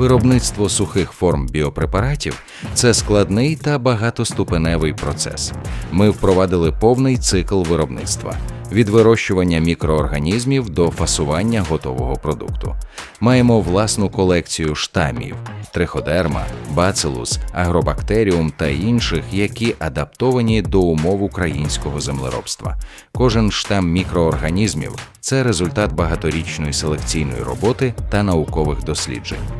Виробництво сухих форм біопрепаратів це складний та багатоступеневий процес. Ми впровадили повний цикл виробництва від вирощування мікроорганізмів до фасування готового продукту. Маємо власну колекцію штамів, триходерма, бацилус, агробактеріум та інших, які адаптовані до умов українського землеробства. Кожен штам мікроорганізмів це результат багаторічної селекційної роботи та наукових досліджень.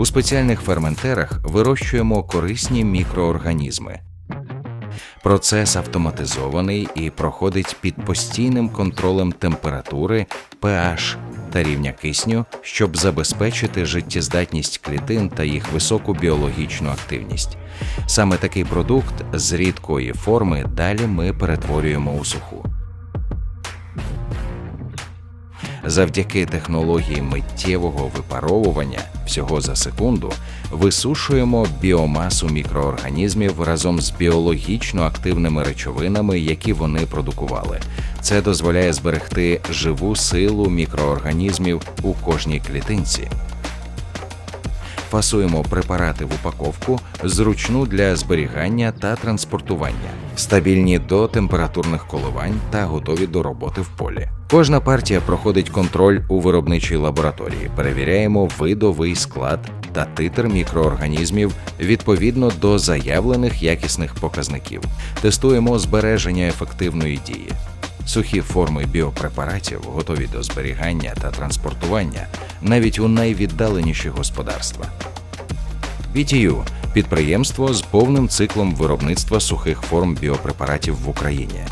У спеціальних ферментерах вирощуємо корисні мікроорганізми. Процес автоматизований і проходить під постійним контролем температури, pH та рівня кисню, щоб забезпечити життєздатність клітин та їх високу біологічну активність. Саме такий продукт з рідкої форми далі ми перетворюємо у суху. Завдяки технології миттєвого випаровування всього за секунду висушуємо біомасу мікроорганізмів разом з біологічно активними речовинами, які вони продукували. Це дозволяє зберегти живу силу мікроорганізмів у кожній клітинці. Фасуємо препарати в упаковку зручну для зберігання та транспортування, стабільні до температурних коливань та готові до роботи в полі. Кожна партія проходить контроль у виробничій лабораторії. Перевіряємо видовий склад та титр мікроорганізмів відповідно до заявлених якісних показників. Тестуємо збереження ефективної дії. Сухі форми біопрепаратів готові до зберігання та транспортування навіть у найвіддаленіші господарства. BTU – підприємство з повним циклом виробництва сухих форм біопрепаратів в Україні.